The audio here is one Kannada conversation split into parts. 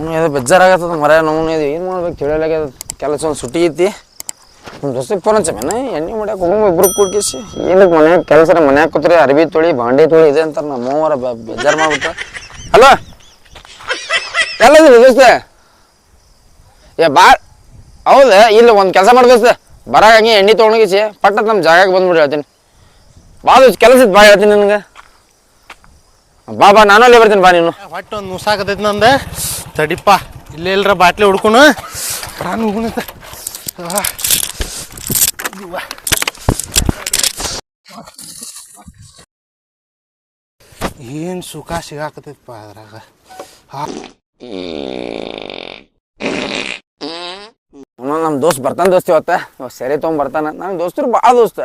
ಅವ್ನು ಅದು ಬೇಜಾರಾಗತ್ತದ ಮರ ನಮ್ಮನೆ ಇದು ಏನು ಮಾಡ್ಬೇಕು ತಿಳಿಯಲಾಗ್ಯದ. ಕೆಲಸ ಒಂದು ಸುಟ್ಟಿ ಐತಿ. ನಮ್ಮ ದೋಸ್ತಿಗೆ ಫೋನ್ ಹಚ್ಚಮೇನ ಎಣ್ಣೆ ಮಾಡ್ಯಾಕ ಹೋಗಿ, ಇಬ್ರು ಕುಡ್ಕಿಸಿ ಏನಕ್ಕೆ ಮನ್ಯಾಗ ಕೆಲಸ ಮನ್ಯಾಗ ಕೂತ್ರಿ ಅರ್ಬಿ ತೊಳಿ, ಬಾಂಡೆ ತೊಳಿ, ಇದೆ ಅಂತಾರೆ ನಮ್ಮ ಮೂವರ ಬೇಜಾರು ಮಾಡ್ಬಿಟ್ಟ. ಅಲ್ಲ ಎಲ್ಲದಿರಿ ದೋಸ್ತ? ಏ, ಬಾ, ಹೌದ, ಇಲ್ಲ ಒಂದು ಕೆಲಸ ಮಾಡಿ ದೋಸ್ತ. ಬರಾಗ ಹಂಗೆ ಎಣ್ಣೆ ತೊಗೊಂಡೋಗಿಸಿ ಪಟ್ಟ ನಮ್ಮ ಜಾಗಕ್ಕೆ ಬಂದ್ಬಿಟ್ಟು ಹೇಳ್ತೀನಿ. ಬಾ ದೋಸ್ತ, ಕೆಲಸ ಇತ್ತು ಬಾ ಹೇಳ್ತೀನಿ ನನಗೆ. ಬಾ ಬಾ ನಾನು ಅಲ್ಲೇ ಬರ್ತೀನಿ, ಬಾ ನೀನು. ಒಟ್ಟು ಒಂದು ಮುಸಾಕತೈತಿ ನಂದ. ತಡಿಪ್ಪ ಇಲ್ಲೇ ಇಲ್ರ ಬಾಟ್ಲಿ ಹುಡ್ಕೊಣು ಪ್ರಾಣ ಹೋಗುಣತ ಏನು ಸುಖ ಸಿಗಾಕತೈತಪ್ಪ ಅದ್ರಾಗ? ಹಾ ನಮ್ಮ ದೋಸ್ತ್ ಬರ್ತಾನ ದೋಸ್ತಿ ಇವತ್ತ. ಸರಿ ಸೆರೆ ತೊಗೊಂಡ್ ಬರ್ತಾನ. ನನ್ನ ದೋಸ್ತರು ಭಾಳ ದೋಸ್ತ.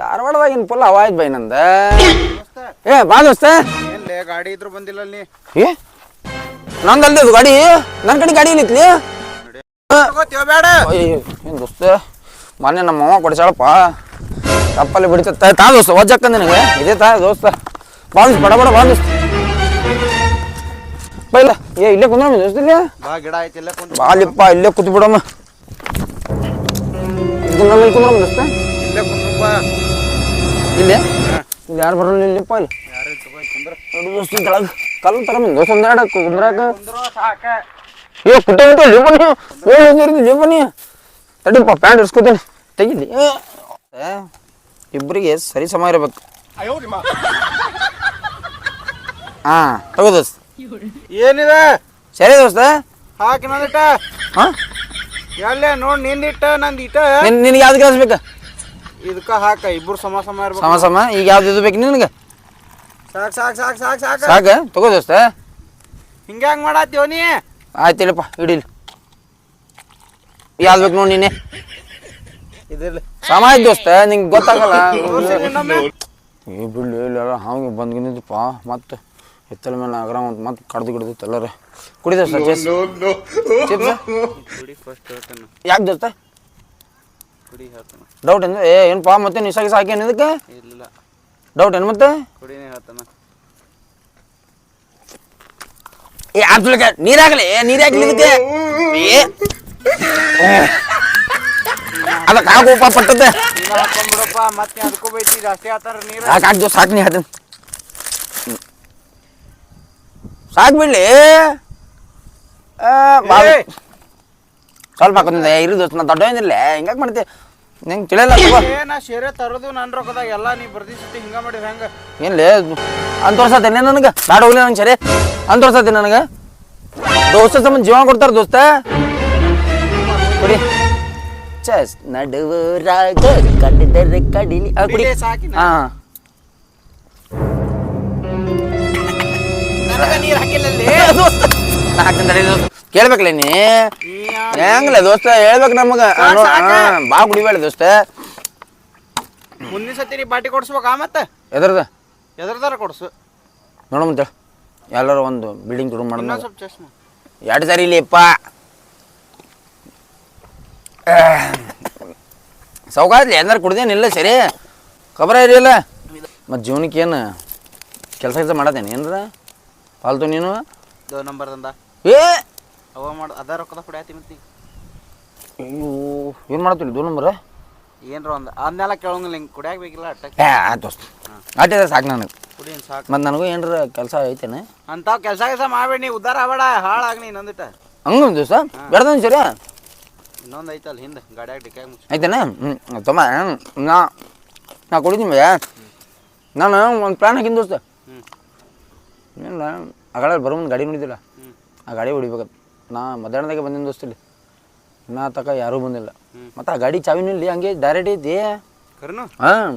ಧಾರವಾಡದಾಗ ಇನ್ ಫುಲ್ ಹವಾ ಬೈ ನಂದ? ಏ ಬಾ ದೋಸ್ತ. ಗಾಡಿ ಇದ್ರು ಬಂದಿಲ್ಲ ಅಲ್ಲಿ ಏ ನಂದಲ್ದೆ ಅದು ಗಾಡಿ? ನನ್ನ ಕಡೆ ಗಾಡಿ ಇಲ್ಲಿ ಏನ್ ದೋಸ್ತ? ಮೊನ್ನೆ ನಮ್ಮ ಮಾವ ಕೊಡಿಸಾಳಪ್ಪ ತಪ್ಪಲ್ಲಿ ಬಿಡ್ತ ತಾ ದೋಸ್ತ ವಜ್ಜಕ್ಕ ನಿನಗೆ. ಇದೇ ತಾ ದೋಸ್ತ. ಬಾ ದೋಸ್ತ ಬಡ ಬಡ ಬಾ ದೋಸ್ತ. ಬಾ ಇಲ್ಲ ಏ ಇಲ್ಲೇ ಕುಂದ್ರಮ್ಮ ದೋಸ್ತ ಇಲ್ಲೇ? ಬಾ ಗಿಡ ಐತಿ ಇಲ್ಲೇ ಕುಂದ್ರ. ಬಾಲಿಪ್ಪ ಇಲ್ಲೇ ಕೂತ್ ಬಿಡಮ್ಮ. ಕುಂದ್ರಮ್ಮ ಇಲ್ಲಿ ಕುಂದ್ರಮ್ಮ ದೋಸ್ತ? ಇಲ್ಲೇ ಕುಂದ್ರಪ್ಪ. ಇಲ್ಲೇ? ಇಲ್ಲಿ ಯಾರು ಬರಲ್ಲ ಇಲ್ಲಪ್ಪ ಇಲ್ಲಿ? ಕಲ್ಲು ದೋಸ್ತ ಒಂದಾಡ ಕುಂದ್ರಾಕ ಏ ಕುಟ್ಟ ಬಿಟ್ಟು ಏಳು ಒಂದಿರ್ತಿ ತಡಿಪ್ಪ ಪ್ಯಾಂಟ್ ತೆಗಿಲಿ ಇಬ್ರಿಗೆ ಸರಿ ಸಮ ಇರಬೇಕು ಹಾ ತಗೋ ದೋಸ್ತ ಏನಿದೆ ಸರಿ ದೋಸ್ತ ಹಾಕಿ ನಂದಿಟ್ಟ ಹಾ ಎಲ್ಲೇ ನೋಡ್ ನಿಂದಿಟ್ಟ ನಂದು ಇಟ್ಟ ನಿನ್ ನಿನಗೆ ಯಾವ್ದು ಕೆಲಸ ಬೇಕ ಇದಕ್ಕ ಹಾಕ ಇಬ್ರು ಸಮ ಸಮ ಇರ್ಬೇಕು ಸಮ ಸಮ ಈಗ ಯಾವ್ದು ಇದು ಬೇಕು ನಿನಗೆ ಸಾಕ್ ಸಾಕ್ ಸಾಕ್ ಸಾಕ್ ಸಾಕ್. ಸಾಕ? ತಗೋ ದೋಸ್ತ. ಹಿಂಗ್ಯಾಂಗ್ ಮಾಡತ್ತೀವ ನೀ? ಆಯ್ತಿಲ್ಲಪ್ಪ ಇಡಿಲಿ ಯಾವ್ದು ಬೇಕು ನೋಡಿ ನೀನೆ. ಇದಿರ್ಲಿ. ಸಮ ಆಯ್ತು ದೋಸ್ತ ನಿಂಗೆ ಗೊತ್ತಾಗಲ್ಲ. ಈ ಬಿಡ್ಲು ಏ ಬಿಡ್ಲಿ ಇಲ್ಲ ಹಾಗೆ ಬಂದ್ಗಿನಿದ್ದಪ್ಪ ಮತ್ತೆ ಎತ್ತಲ ಮೇಲೆ ಆಗ್ರ ಅಂತ ಮತ್ತೆ ಕಡ್ದು ಗಿಡ್ದು ಎಲ್ಲರ ಕುಡಿದ ಸರ್ ಚೇಸ್ ಕುಡಿ ಫಸ್ಟ್ ಹೇಳ್ತಾನ. ಯಾಕೆ ದೋಸ್ತ? ಡೌಟ್ ಅಂದ್ರೆ ಏ ಏನಪ್ಪ ಮತ್ತೆ ನಿಸಾಗಿ ಸಾಕಿ ಏನು ಇದಕ್ಕೆ? ಇಲ್ಲ. ಡೌಟ್ ಏನು ಮತ್ತೆ? ಏ ಆತ್ಲಿಕ ನೀರಾಗಲಿ ಏ ನೀರಾಗಲಿ ಇದಕ್ಕೆ. ಅದಕ್ಕೆ ಹಾಕೋಪ ಪಟ್ಟದ್ದೆ. ಸಾಕು ದೋಸ್ತ ಸಾಕು ನೀ ಹೇಳ್ತೀನಿ. ಸಾಕು ಬಿಡ್ಲಿ. ಸ್ವಲ್ಪ ಇರು ದೋಸ್ತ ನಾ ದೊಡ್ಡ ಏನಿಲ್ಲ ಹಿಂಗಾಗಿ ಮಾಡ್ತಿ? ನಿಂಗೆ ತಿಳಿಯಲ್ಲ ತಗೋ ಏ ನಾ ಶೇರೆ ತರೋದು ನಾನು ರೊಕ್ಕದಾಗ. ಎಲ್ಲ ನೀ ಬರ್ದಿ ಸತಿ ಹಿಂಗ ಮಾಡಿ ಹೆಂಗ? ಏನ್ಲೇ ಅಂತ ತೋರ್ಸತ್ತೇನೆ ನನಗೆ? ಬ್ಯಾಡ ಹೋಗ್ಲಿ ನಂಗೆ ಸರಿ ಅಂತ ನನಗೆ? ದೋಸ್ತ ಸಂಬಂಧ ಜೀವ ಕೊಡ್ತಾರ ದೋಸ್ತ. ಕುಡಿ. ಚಸ್ ನಡುವರಾಗ ಕಡಿದರೆ ಕಡಿಲಿ. ಆ, ಕುಡಿ. ಕುಡಿಲೇ ಸಾಕಿನ? ಹಾ. ನನಗ ನೀರ್ ಹಾಕಿಲ್ಲಲ್ಲಿ. ಕೇಳ್ಬೇಕಲ್ಲ ನೀ? ಹೆಂಗಲ್ಲ ದೋಸ್ತ ಹೇಳ್ಬೇಕು ನಮಗ. ಬಾ ಕುಡಿಬೇಡ ದೋಸ್ತ. ಮುಂದಿನ ಸತಿ ನೀ ಬಾಟಿ ಕೊಡ್ಸ್ಬೇಕಾ ಮತ್ತೆ? ಎದ್ರದ? ಎದ್ರದಾರ ಕೊಡ್ಸು. ನೋಡ ಮತ್ತೆ ಎಲ್ಲರೂ ಒಂದು ಬಿಲ್ಡಿಂಗ್ ರೂಮ್ ಮಾಡೋಣ. ಇನ್ನೊಂದ್ ಸ್ವಲ್ಪ ಚಶ್ಮಾ ಎರಡು ಸಾರಿ ಇಲ್ಲಿಪ್ಪ ಸೌಕಾದ್ಲಿ ಏನಾರು ಕುಡ್ದೇನಿಲ್ಲ ಸರಿ? ಖಬರ ಇರಲಿಲ್ಲ. ಮತ್ತು ಜೀವನಕ್ಕೆ ಏನು ಕೆಲಸ ಕೆಲಸ ಮಾಡತ್ತೇನೆ ಏನಾರ? ಫಾಲ್ತು ನೀನು? ನಂಬರ್ ಏ! ಅವ ಮಾಡ ಅದ ರೊಕ್ಕದ ಕುಡಿಯಾತಿ ಮತ್ತೆ. ಅಯ್ಯೋ ಏನು ಮಾಡ್ತೀನಿ ದೂ ನಂಬರ? ಏನ್ರ ಒಂದು ಅದನ್ನೆಲ್ಲ ಕೇಳೋಂಗಿಲ್ಲ ಹಿಂಗೆ ಕುಡಿಯಾಕ ಬೇಕಿಲ್ಲ ಅಟ್ಟ ಏ ಆಯ್ತು ದೋಸ್ತ ಅಟ್ಟಿದ್ರೆ ಸಾಕು ನನಗೆ. ಕುಡಿಯನ್ ಸಾಕು. ಮತ್ತು ನನಗೂ ಏನರ ಕೆಲಸ ಐತೇನೆ? ಅಂತಾವ್ ಕೆಲಸ ಕೆಲಸ ಮಾಡಬೇಡಿ ನೀ ಉದ್ದಾರ ಆಗಬೇಡ ಹಾಳಾಗ್ನಿ ಇನ್ನೊಂದಿಟ. ಹಂಗ ದೋಸ್ತ? ಬೇಡ್ದ ಸರಿ? ಇನ್ನೊಂದು ಐತಲ್ಲ ಹಿಂದೆ ಗಾಡ್ಯಾಗ ಡಿಕ್ಯಾಗ ಮುಚ್ಚಿ ಐತೇನ? ಹ್ಞೂ ತಮ್ಮ ನಾ ನಾ ಕುಡಿತೀನಿ ಭಯ ನಾನು ಒಂದು ಪ್ಲ್ಯಾನ್ ಹಾಕಿನ ದೋಸ್ತ. ಹ್ಞೂ ಏನಿಲ್ಲ ಆಗಳ ಬರೋ ಮುಂದೆ ಗಾಡಿ ನೋಡಿದಿಲ್ಲ. ಆ ಗಾಡಿ ಹೊಡಿಬೇಕತ್. ನಾ ಮಧ್ಯಾಹ್ನದಾಗೆ ಬಂದಿನ ದೋಸ್ತಿಲ್ಲ ನಾ ತಕ ಯಾರೂ ಬಂದಿಲ್ಲ. ಮತ್ತೆ ಮತ್ತು ಆ ಗಾಡಿ ಚಾವಿನೂ ಇಲ್ಲಿ ಹಂಗೆ ಡೈರೆಕ್ಟ್ ಐತಿ. ಕರ್ನು? ಹಾಂ.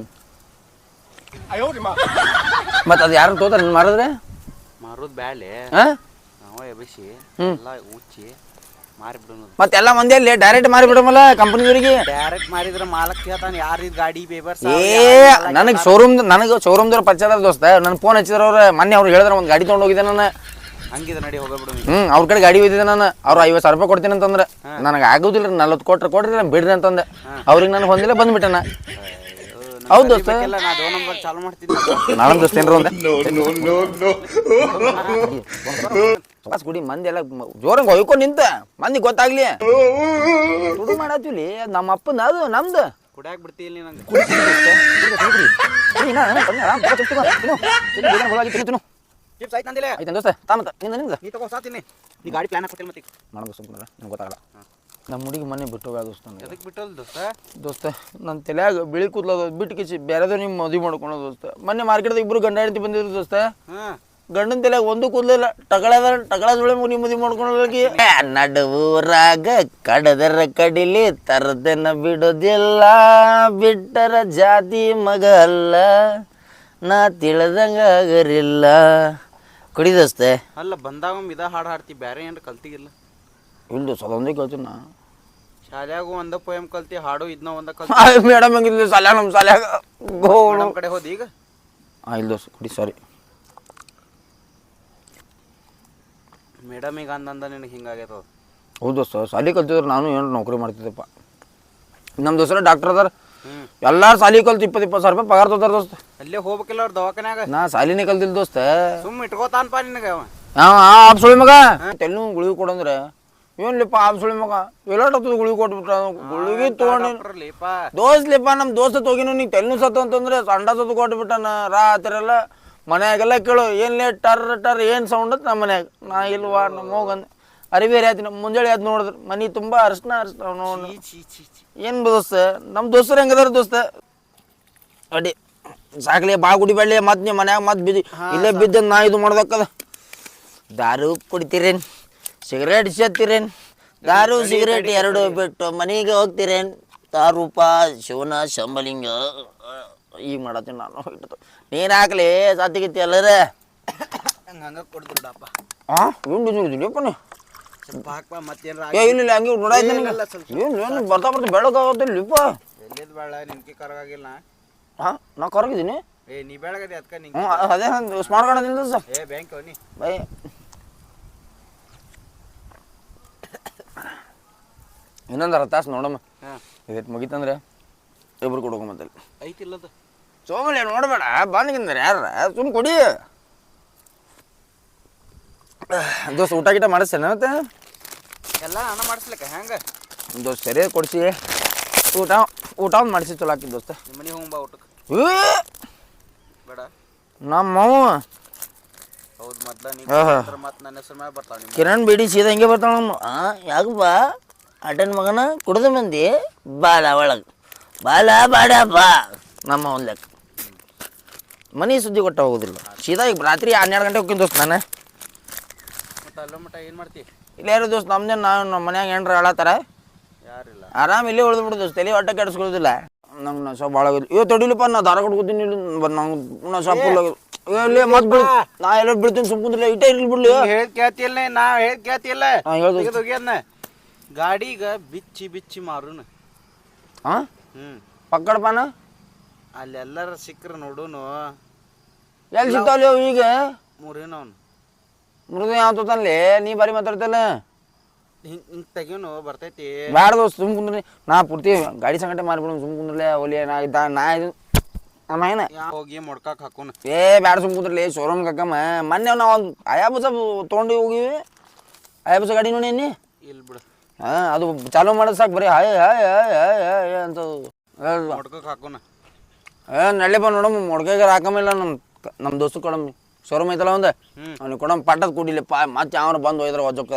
ಮತ್ತು ಅದು ಯಾರು ತೋತಾರ ನೀನು ಮಾರಿದ್ರೆ? ಮಾರೋದು ಬ್ಯಾಳೆ. ಹಾಂ? ನಾವ ಎಬಸಿ ಹ್ಮ್. ಎಲ್ಲ ಉಚ್ಚಿ ಮಾರಿ ಬಿಡೋನು ಮತ್ತೆ ಎಲ್ಲ ಮಂದಿ ಅಲ್ಲಿ ಡೈರೆಕ್ಟ್ ಮಾರಿ ಬಿಡಮಲ್ಲ ಕಂಪ್ನಿದವ್ರಿಗೆ ಡೈರೆಕ್ಟ್ ಮಾರಿದ್ರ ಮಾಲಕ್ ಕೇಳ್ತಾನೆ ಯಾರು ಇದ್ ಗಾಡಿ ಪೇಪರ್ಸ್ ಏ ನನಗೆ ಶೋರೂಮ್ ನನಗೆ ಶೋರೂಮ್ದವ್ರು ಪರಿಚಯ ಅದಾರ ದೋಸ್ತ. ನನ್ನ ಫೋನ್ ಹಚ್ಚಿದ್ರ ಅವ್ರು ಮೊನ್ನೆ ಅವ್ರು ಹೇಳಿದ್ರೆ ಒಂದು ಗಾಡಿ ತೊಗೊಂಡು ಹೋಗಿದ್ದೆ ನಾನು. ಹಂಗಿದ ನಡಿ ಹೋಗ್ಬಿಡು ಹ್ಞೂ ಅವ್ರ ಕಡೆ ಗಾಡಿ ಒಯ್ದಿದ್ದೆ ನಾನು. ಅವ್ರು ಐವತ್ತು ಸಾವಿರ ರೂಪಾಯಿ ಕೊಡ್ತೀನಿ ಅಂತಂದ್ರೆ. ನನಗೆ ಆಗುದಿಲ್ಲ ರೀ ನಲ್ವತ್ತು ಕೊಟ್ರೆ ಕೊಡ್ರಿ ನಾನು ಬಿಡ್ರಿ ಅಂತಂದೆ. ಅವ್ರಿಗೆ ನನಗೆ ಹೊಂದಿಲ್ಲ ಬಂದ್ಬಿಟ್ಟೆ ನಾ ಹೌದು ದೋಸ್ತ. ನಾ ನಂಬರ್ ಚಾಲು ನಾಳೆ ದೋಸ್ತ ಏನ್ರ ಒಂದೆ? ಸೊಕಾಸ್ ಕುಡಿ ಮಂದಿ ಎಲ್ಲ ಜೋರಂಗ್ ಹೊಯ್ಕೊಂಡು ನಿಂತ. ಮಂದಿ ಗೊತ್ತಾಗ್ಲಿ. ಮಾಡಿ ಮಾಡತ್ತೀವಿ ನಮ್ಮ ಅಪ್ಪನ ಅದು ನಮ್ದು. ಕುಡ್ಯಾಕ್ ಬಿಡ್ತೀನಿ ಇಲ್ಲಿ ನಂಗೆ. ಕುಡಿ, ಕುಡಿ, ಕುಡಿ, ಕುಡಿ, ಕುಡಿ. ಕುಡಿ, ನಾ, ನಾ, ಬಂದೆ, ಆರಾಮ್, ತಗೋ, ತಿನ್ನು, ತಿನ್ನು. ತಿನ್ನು, ಬೇಗನೆ ಒಳಗೆ ತಿನ್ನು, ತಿನ್ನು. ಚಿಪ್ಸ್ ಆಯ್ತು ನಂದಿಲ್ಲ ಐತೆ ದೋಸ್ತ ತಾಮತ್ತ ನಿಂದ ನಿಂದ. ನೀ ತಗೋ ಸಾತೀನಿ ನೀ ಗಾಡಿ ಪ್ಲಾನ್ ಹಾಕೊತಿಲ್ಲ ಮತ್ತೆ. ನನಗೆ ಸುಮ್ಮನೆ ನಿಮ್ಗೆ ಗೊತ್ತಾಗಲ್ಲ. ನಮ್ಮ ಹುಡುಗಿ ಮನೆ ಬಿಟ್ಟು ಹೋಗ್ಯಾಳ ದೋಸ್ತ ನನಗೆ. ಎದಕ್ ಬಿಟ್ಟಲ್ ದೋಸ್ತ? ದೋಸ್ತ ನನ್ನ ತಲೆಯಾಗ ಬಿಳಿ ಕೂದ್ಲದ ಬಿಟ್ಟು ಕಿಚಿ ಬೇರೆದು ನಿಮ್ಮ ಮದುವೆ ಮಾಡ್ಕೊಳೋ ದೋಸ್ತ. ಮೊನ್ನೆ ಮಾರ್ಕೆಟ್ದಾಗ ಇಬ್ಬರು ಗಂಡ ಹೆಂಡತಿ ಬಂದಿದ್ರು ದೋಸ್ತ. ಗಂಡನ ತಲೆಯಾಗ ಒಂದು ಕೂದಲಿಲ್ಲ ಟಗಳದ ಟಗಳದೊಳೆ ಮುನಿ ಮದುವೆ ಮಾಡ್ಕೊಳೋಗಿ ನಡುವೂರಾಗ ಕಡದರ ಕಡಿಲಿ ತರದನ ಬಿಡೋದಿಲ್ಲ ಬಿಟ್ಟರ ಜಾತಿ ಮಗ ಅಲ್ಲ ನಾ ತಿಳಿದಂಗ ಆಗರಿಲ್ಲ. ಕುಡಿ ದೋಸ್ತೆ ಅಲ್ಲ ಬಂದಾಗ ಇದ ಹಾಡು ಹಾಡ್ತಿ ಬೇರೆ ಏನ್ರ ಕಲ್ತಿಗಿಲ್ಲ? ಇಲ್ಲ ಸದೊಂದೇ ಕೇಳ್ತೀನಿ ನಾ ಶಾಲ್ಯಾಗ ಒಂದ ಪೋಯಂ ಕಲ್ತಿ ಹಾಡು ಇದ್ನ ಒಂದ ಕಲ್ತಿ. ಮೇಡಮ್ ಹಂಗಿದ್ಲಿ ಸಾಲ್ಯಾಗ ನಮ್ಮ ಸಾಲ್ಯಾಗ ಗೋಳು ನಮ್ ಕಡೆ ಹೋದಿ ಈಗ? ಹಾಂ ಇಲ್ಲ ದೋಸ್ತ ಕುಡಿ ಸಾರಿ ಮೇಡಮ್ ಈಗ ಅಂದಂದ ನಿನಗೆ ಹಿಂಗಾಗ್ಯದ. ಹೌದು ದೋಸ್ತ ಸಾಲಿ ಕಲ್ತಿದ್ರು ನಾನು ಏನು ನೌಕರಿ ಮಾಡ್ತಿದ್ದೆಪ್ಪ. ನಮ್ಮ ದೋಸ್ತರ ಡಾಕ್ಟರ್ ಅದಾರ. ಎಲ್ಲ ಎಲ್ಲಾರು ಸಾಲಿ ಕಲ್ತು ಇಪ್ಪತ್ತು ಇಪ್ಪತ್ತು ಸಾವಿರ ರೂಪಾಯಿ ಪಗಾರ ತೋತಾರ ದೋಸ್ತ. ಅಲ್ಲೇ ಹೋಗ್ಬೇಕಿಲ್ಲ ಅವ್ರ ದವಾಖಾನ್ಯಾಗ. ನಾ ಸಾಲಿನೇ ಕಲ್ದಿಲ್ ದೋಸ್ತ. ಸುಮ್ ಇಟ್ಕೋತಾನಪ್ಪ ನಿನಗ ಅವ. ಆ ಆಪ್ ಸುಳಿ ಮಗ? ತೆಲ್ಲು ಗುಳಿಗೆ ಕೊಡಂದ್ರೆ? ಏನ್ಲಿಪ್ಪ ಆಪ್ ಸುಳಿ ಮಗ? ಎಲ್ಲಾಟತ್ತು ಗುಳಿಗೆ ಕೊಟ್ಬಿಟ್ಟ ಗುಳಿಗೆ ತೊಗೊಂಡು ಲೇಪ ದೋಸ್ಲಿಪ್ಪ ನಮ್ಮ ದೋಸ್ತ ತೋಗಿನು ನೀ ತೆಲ್ಲು ಸತ್ತು ಅಂತಂದ್ರೆ ಸಂಡ ಸತ್ತು ಕೊಟ್ಬಿಟ್ಟನ ರಾತ್ರೆಲ್ಲ ಮನ್ಯಾಗೆಲ್ಲ ಕೇಳು ಏನ್ಲೇ ಟರ್ ಟರ್ ಏನ್ ಸೌಂಡ್ ನಮ್ಮ ಮನ್ಯಾಗ? ನಾ ಇಲ್ವಾ? ನಮ್ಮ ಹೋಗಂದ್ ಅರಿಬೇರಿ ಆಯ್ತು ಮುಂಜಾನೆ ಆಯ್ತು ನೋಡಿದ್ರೆ ಮನಿ ತುಂಬಾ ಅರ್ಶನ ಅರ್ಶನ ನೋಡ್ ಏನ್ ದೋಸ್ತ? ನಮ್ಮ ದೋಸ್ತರು ಹೆಂಗದಾರ ದೋಸ್ತ? ಅಡಿ. ಸಾಕ್ಲಿ ಬಾ ಬೆಳ್ಳಿ ಮತ್ ನೀವು ಮನ್ಯಾಗ ಮತ್ ಬಿದ್ದು ಇಲ್ಲೇ ಬಿದ್ದ ನಾ ಇದು ಮಾಡ್ಬೇಕದ. ದಾರು ಕುಡಿತೀರೇನ್? ಸಿಗರೇಟ್ ಸೇರ್ತೀರೇನ್ ದಾರು ಸಿಗರೇಟ್ ಎರಡು ಬಿಟ್ಟು ಮನೆಗೆ ಹೋಗ್ತೀರೇನ್? ದಾರೂಪ ಶಿವನ ಶಂಬಲಿಂಗ ಈಗ ಮಾಡತ್ತೀನಿ ನಾನು ಇಟ್ಟು ನೀನ್ ಹಾಕ್ಲಿ ಸತ್ತಿಗಿತ್ತಿ ಎಲ್ಲರೇ. ಹಂಗ ಕೊಡ್ತಿದ್ದಪ್ಪ ಹಾಂ ಏನು ಇಲ್ಲಪ್ಪ ನೀ ಸ್ವಲ್ಪ ಹಾಕ್ಪ ಮತ್ತೇನ್ರ ಏ ಇಲ್ಲ ಇಲ್ಲ ಹಂಗೆ ನೋಡಾಯ್ತು ಬರ್ತಾ ಬರ್ತಾ ಬೆಳಗಾಗತ್ತಿಲ್ಲಪ್ಪ ಎಲ್ಲಿದ್ ಬೇಡ ನಿನ್ಕಿ ಕರಗಾಗಿಲ್ಲ. ಹಾಂ ನಾ ಕರಗಿದ್ದೀನಿ ಏ ನೀ ಬೆಳಗದೆ ಅದಕ್ಕ ನಿಂಗೆ ಹ್ಞೂ ಅದೇ ನಂದು ಸ್ಮಾರ್ಟ್ ಕಾರ್ಡ್ ಸರ್ ಏ ಬ್ಯಾಂಕ್ ನೀ. ಬೈ. ಇನ್ನೊಂದು ಅರ್ಧ ತಾಸು ನೋಡಮ್ಮ. ಹಾ. ಇದಕ್ಕೆ ಮುಗಿತಂದ್ರೆ ಇಬ್ರು ಕೊಡೋಕ ಮತ್ತೆ ಐತಿಲ್ಲದ ಸೋಮಲೆ ನೋಡಬೇಡ ಬಂದ್ಗಿಂದ್ರೆ ಯಾರ ಸುಮ್ ಕೊಡಿ. ದೋಸ್ತ ಊಟ ಗಿಟ ಮಾಡಿಸ್ತೇನೆ ಮತ್ತೆ? ಎಲ್ಲ ಹಣ ಮಾಡಿಸ್ಲಿಕ್ಕ ಹೆಂಗ? ದೋಸ್ತ ಸರಿ ಕೊಡ್ಸಿ. ಊಟ ಊಟ ಒಂದು ಮಾಡಿಸಿ ಚಲೋ ಹಾಕಿ ದೋಸ್ತ. ನಿಮ್ಮ ಮನೆ ಹೋಗ್ಬಾ ಊಟಕ್ಕೆ ಬೇಡ. ನಮ್ಮವ್ವ. ಹೌದು ಮೊದ್ಲ ನೀನು ಆಹಾ. ಮತ್ತೆ ನನ್ನ ಹೆಸರು ಮೇಲೆ ಬರ್ತಾವ ನಿಮ್ಮ ಕಿರಣ್ ಬಿಡಿ ಸೀದಾ ಹಿಂಗೆ ಬರ್ತಾಳ ನಮ್ಮ. ಆ ಯಾಕಪ್ಪ ಅಟನ್ ಮಗನ ಕುಡಿದ ಮಂದಿ ಬಾಲ ಒಳಗೆ. ಬಾಲ ಬಾಡ ಬಾ. ನಮ್ಮ ಒಂದು ಲೆಕ್ಕ. ಮನೆ ಸುದ್ದಿ ಕೊಟ್ಟ ಹೋಗೋದಿಲ್ಲ. ಸೀದಾ ಈಗ ರಾತ್ರಿ ಹನ್ನೆರಡು ಗಂಟೆ ಹೋಗ್ತೀನಿ ದೋಸ್ತ ನಾನು. ಮತ್ತೆ ಅಲ್ಲೋ ಮಟ್ಟ ಏನು ಮಾಡ್ತಿ? ಇಲ್ಲ ಯಾರು ದೋಸ್ತ ನಮ್ದೇನು ನಾವು ನಮ್ಮ ಮನ್ಯಾಗ ಏನ್ರ ಹೇಳತ್ತಾರ ಯಾರಿಲ್ಲ? ಆರಾಮ ಇಲ್ಲೇ ಉಳಿದು ಬಿಡು ದೋಸ್ತ ತಲೆ ಹೊಟ್ಟೆ ಕೆಡಿಸ್ಕೊಳ್ಳೋದಿಲ್ಲ. ನಂಗೆ ನಶ ಭಾಳ ಆಗಿಲ್ಲ ಇವ್ ತೊಡಿಲಿಪ್ಪ ನಾ ದಾರ ಕೊಟ್ಕೋತೀನಿ ನಂಗೆ ಫುಲ್ ಸ್ವಲ್ಪ ಲೇ ಮತ್ತೆ ಬೀಳ್ ನಾ ಎಲ್ಲ ಬಿಡ್ತೀನಿ ಸುಮ್ಕುಂದ್ರೆ ಇಟ್ಟೇ ಇರ್ಲಿ ಬಿಡ್ಲಿ. ಹೇಳ್ ಕೇಳ್ತಿಲ್ಲ ನಾ ಹೇಳ್ ಕೇಳ್ತಿಲ್ಲ ಹಾಂ ಹೇಳ್ದು ಗಾಡಿಗ ಬಿಚ್ಚಿ ಬಿಚ್ಚಿ ಮಾರುನ. ಹಾಂ? ಹ್ಮ್. ಪಕ್ಕಡಪ್ಪನ ಅಲ್ಲೆಲ್ಲರ ಸಿಕ್ಕ್ರ ನೋಡುನು. ಎಲ್ಲಿ ಸಿಗ್ತಾವಲ್ಲ ಈಗ? ಮೂರೇನ ಅವ್ನು ಮೃದು ಯಾವ ತೋತನ್ಲಿ? ನೀ ಬಾರಿ ಮಾತಾಡ್ತಲ್ಲ ಹಿಂಗ್ ಹಿಂಗ್ ತೆಗಿಯೋನು ಬರ್ತೈತಿ. ಬ್ಯಾಡ ದೋಸ್ತ ಸುಮ್ ಕುಂದ್ರಿ. ನಾ ಪೂರ್ತಿ ಗಾಡಿ ಸಂಗಟೆ ಮಾರ್ಬಿಡು ಸುಮ್ ಕುಂದ್ರಲೆ ಒಲಿ ನಾ ಇದ್ದ ನಾ ಇದು ಅಮ್ಮ ಏನ? ಯಾ ಹೋಗಿ ಮೊಡ್ಕಾಕ್ ಹಾಕೋನ. ಏ ಬ್ಯಾಡ ಸುಮ್ ಕುಂದ್ರಲೇ ಶೋರೂಮ್ ಕಕ್ಕಮ್ಮ ಮೊನ್ನೆ ನಾವು ಒಂದು ಅಯಾಬಸ ತೊಗೊಂಡು ಹೋಗಿವಿ ಅಯಾಬಸ ಗಾಡಿ ನೋಡಿ ನೀ ಇಲ್ ಬಿಡು. ಹಾ ಅದು ಚಾಲೂ ಮಾಡೋದು ಸಾಕು ಬರೀ hi hi hi hi hi ಅಂತ ಮೊಡ್ಕಾಕ್ ಹಾಕೋನ. ಏ ನಳ್ಳಿಪ್ಪ ನೋಡಮ್ಮ ಮೊಡ್ಕಾಗ ಹಾಕಮಿಲ್ಲ ನಮ್ಮ ನಮ್ಮ ದೋಸ್ತು ಕೊಡಮ್ಮ. ಶೋರೂಮ್ ಐತಲ್ಲ ಒಂದು. ಅವ್ನಿಗೆ ಕೊಡಮ್ಮ ಪಟ್ಟದ ಪಾ ಮತ್ತೆ ಅವನು ಬಂದು ಹೋಯ್ದ್ರ ಒಜ್ಜಕ್ಕ.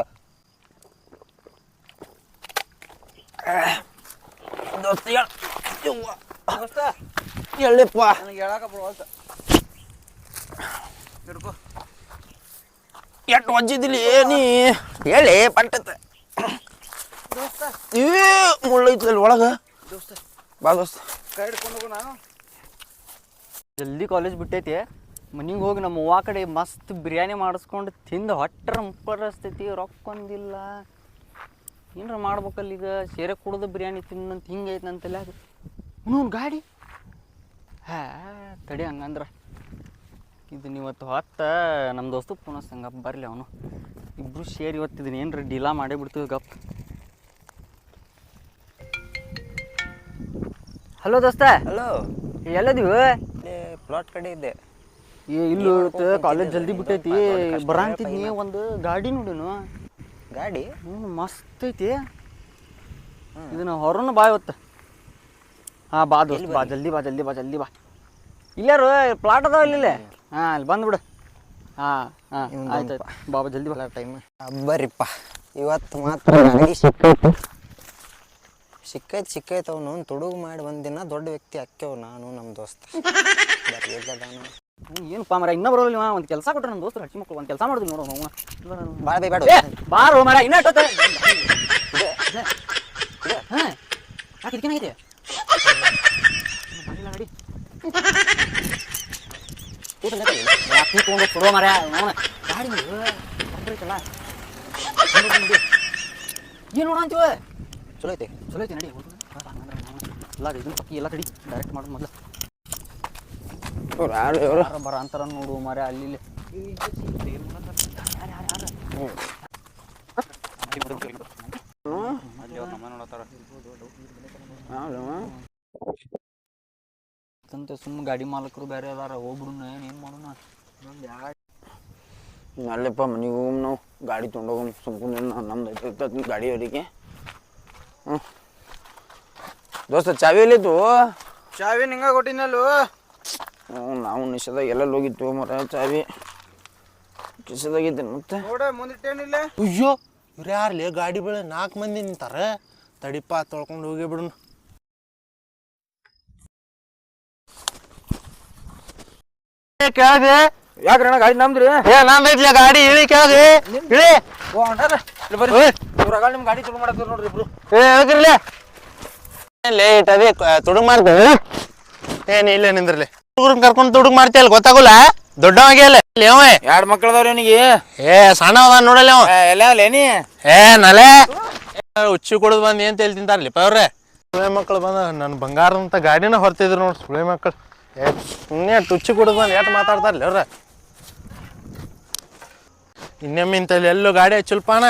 ದೋಸ್ತ. ಯವ್ವ. ಹೇಳಿಪ್ಪ ನನಗೆ ಹೇಳಕ ಬರುವಂತ ಹಿಡ್ಕೋ ಎಟ್ಟು ಒಜ್ಜಿದಿಲ್ಲ ನೀ ಹೇಳಿ ಪಟ್ಟದ ದೋಸ್ತ ಏ ಮುಳ್ಳೈತಿ ಅಲ್ಲಿ ಒಳಗೆ ದೋಸ್ತ ಬಾ ದೋಸ್ತ ಕೈ ಹಿಡ್ಕೊಂಡು ಹೋಗು ನಾನು ಜಲ್ದಿ ಕಾಲೇಜ್ ಬಿಟ್ಟೈತಿ ಮನಿಗೆ ಹೋಗಿ ನಮ್ಮ ಅವ್ವ ಕಡೆ ಮಸ್ತ್ ಬಿರಿಯಾನಿ ಮಾಡಿಸ್ಕೊಂಡು ತಿಂದು ಹೊಟ್ಟರ ಮುಪ್ಪರಿಸ್ತೈತಿ ರೊಕ್ಕ ಒಂದಿಲ್ಲ ಏನಾರ ಮಾಡ್ಬೇಕಲ್ಲ ಈಗ? ಸೇರೆ ಕುಡ್ದು ಬಿರಿಯಾನಿ ತಿನ್ನಂತ ಹಿಂಗೈತೆ ನಂತೆಲ್ಲ ಇನ್ನೊಂದು ಗಾಡಿ. ಹಾ ತಡಿ ಹಂಗಂದ್ರೆ. ಇದನ್ನ ಇವತ್ತು ಹೊತ್ತ ನಮ್ಮ ದೋಸ್ತು ಪುನಃ ಹಂಗಪ್ಪ ಬರಲಿ ಅವನು. ಇಬ್ಬರು ಸೇರಿ ಇವತ್ತಿದ್ದೀನಿ ಏನ್ರ ಡೀಲಾ ಮಾಡೇ ಬಿಡ್ತೀವಿ ಗಪ್. ಹಲೋ ದೋಸ್ತ. ಹಲೋ. ಎಲ್ಲದಿವು? ಪ್ಲಾಟ್ ಕಡೆ ಇದ್ದೆ. ಏ ಇಲ್ಲ ಕಾಲೇಜ್ ಜಲ್ದಿ ಬಿಟ್ಟೈತಿ. ಬರಂತಿದ್ನಿ ಒಂದು ಗಾಡಿ ನೋಡಿನು. ಗಾಡಿ? ಹ್ಞೂ ಮಸ್ತ್ ಐತಿ. ಇದನ್ನ ಹೊರನು ಬಾ ಇವತ್ತು. ಹಾಂ ಬಾ ದೋಸ್ತ್ ಬಾ ಜಲ್ದಿ ಬಾ ಜಲ್ದಿ ಬಾ ಜಲ್ದಿ ಬಾ. ಇಲ್ಲಾರು ಪ್ಲಾಟ್ ಅದಾವ ಇಲ್ಲಿ ಹಾಂ ಅಲ್ಲಿ ಬಂದ್ಬಿಡು ಹಾಂ ಹಾಂ ಆಯ್ತು ಆಯ್ತು. ಬಾ ಬಾ ಜಲ್ದಿ ಬಾ. ಟೈಮ್ ಬರ್ರಿಪ್ಪ ಇವತ್ತು ಮಾತ್ರ ನನಗೆ ಸಿಕ್ಕೈತು. ಸಿಕ್ಕೈತಿ ಸಿಕ್ಕೈತಿ ಅವನು. ತುಡುಗು ಮಾಡಿ ಒಂದಿನ ದೊಡ್ಡ ವ್ಯಕ್ತಿ ಅಕ್ಕೆವು ನಾನು ನಮ್ಮ ದೋಸ್ತ. ಎಲ್ಲದಾನು ಏನಪ್ಪ ಮರ ಇನ್ನೂ ಬರೋಲ್ಲ ಒಂದು ಕೆಲಸ ಕೊಟ್ಟರೆ ನಮ್ಮ ದೋಸ್ತರು ಹಚ್ಚಿ ಮಕ್ಕಳು ಒಂದು ಕೆಲಸ ಮಾಡೋದು ನೋಡೋ ನಾವು ಭಾಳ ಬೈ ಬೇಡ ಬಾರೋ ಮರ ಇನ್ನೂ ಎಷ್ಟೊತ್ತ? ಹಾಂ ಯಾಕೆ ಇದಕ್ಕೇನಾಗೈತೆ ನಡಿ. ಕೊಡುವ ಮರ ಗಾಡಿ ಐತಲ್ಲ ಏನು ನೋಡ ಅಂತೀವ? ಚಲೋ ಐತಿ. ಚಲೋ ಐತೆ ನಡಿ. ಎಲ್ಲ ಇದನ್ನ ಪಕ್ಕಿ ಎಲ್ಲ ಕಡಿ ಡೈರೆಕ್ಟ್ ಮಾಡೋದು ಮೊದಲು. ಇವ್ರು ಯಾರು ಇವರು? ಬರ ಅಂತಾರ ನೋಡು ಮರ ಅಲ್ಲಿ ಸುಮ್ಮ ಗಾಡಿ ಮಾಲಕರು ಬೇರೆ ಅದಾರ ಹೋಗ್ಬಿಡುನ ಏನ್ ಮಾಡೋಣ? ಅಲ್ಲಪ್ಪ ಮನೆಗೆ ಹೋಗಮ್ ನಾವು. ಗಾಡಿ ತೊಗೊಂಡೋಗಮ್ ಸುಮ್ಮನೆ ನಮ್ದು ಐತೆ ಗಾಡಿ ಅವರಿಗೆ. ಹ್ಞೂ ದೋಸ್ತ ಚಾವಿ ಎಲ್ಲಿತ್ತು? ಚಾವಿ ನಿಂಗ ಕೊಟ್ಟಿನಲ್ಲು ನಾವು ನಿಷೇಧಾಗ ಎಲ್ಲ ಹೋಗಿತ್ತು ಮರ ಚಾವಿ ಕಿಸದಾಗಿದ್ದೇನೆ ಮತ್ತೆ? ನೋಡ ಮುಂದಿಟ್ಟೇನಿಲ್ಲ. ಅಯ್ಯೋ ಇವ್ರು ಯಾರ್ಲಿ ಗಾಡಿ ಬೆಳೆ ನಾಲ್ಕು ಮಂದಿ ನಿಂತಾರ? ತಡಿಪ ತೊಳ್ಕೊಂಡು ಹೋಗಿ ಬಿಡುನು ಕೇಳ್ದೆ ಯಾಕ್ರಿ ಅಣ್ಣ ಗಾಡಿ ನಮ್ದ್ರಿ? ಏ ನಂದೈತ್ಲೆ ಗಾಡಿ ಇಳಿ ಕೇಳಿ ಇಳಿ. ಓ ಇಲ್ಲಿ ಬರ್ರಿ. ಇವ್ರಾಗ ನಿಮ್ಮ ಗಾಡಿ ತುಡು ಮಾಡತ್ತೀರಿ ನೋಡ್ರಿ ಇಬ್ರು. ಏ ಹೇಳ್ತಿರ್ಲೆ ಲೇಟ್ ಅದೇ ತುಡುಗ್ ಮಾಡ್ತೇನೆ ಏನ್ ಇಲ್ಲ ನಿಂದ್ರಲಿ ಹುಡುಗರನ್ನ ಕರ್ಕೊಂಡು ತುಡುಗ್ ಮಾಡ್ತೀಯಲ್ಲ ಗೊತ್ತಾಗಲ್ಲ? ದೊಡ್ಡವಾಗ್ಯಲ್ಲ ಇಲ್ಲಿ ಅವ ಎರಡು ಮಕ್ಳು ಅದಾವ್ರಿ ಅವನಿಗೆ ಏ ಸಣ್ಣ ಅದ ನೋಡಲ್ಲ ಅವ ಎಲ್ಲ ಲೇನಿ ಏ ನಲೆ. ಉಚ್ಚಿ ಕುಡಿದು ಬಂದು ಏನ್ ತೇಲ್ ತಿಂತಾರಲಿಪ್ಪ ಅವ್ರೆ ಸುಳೆ ಮಕ್ಕಳು ಬಂದ ನನ್ನ ಬಂಗಾರದಂತ ಗಾಡಿನ ಹೊರ್ತಿದ್ರು ನೋಡಿ ಸುಳೆ ಮಕ್ಕಳು ಏ ಸುಮ್ಮನೆ ತುಚ್ಚಿ ಕುಡಿದು ಬಂದು ಎಷ್ಟು ಮಾತಾಡ್ತಾರಲ್ಲ ಅವ್ರ. ಇನ್ನೊಮ್ಮೆ ಇಂತಲ್ಲಿ ಎಲ್ಲೋ ಗಾಡಿ ಹಚ್ಚಲ್ಪಾನ?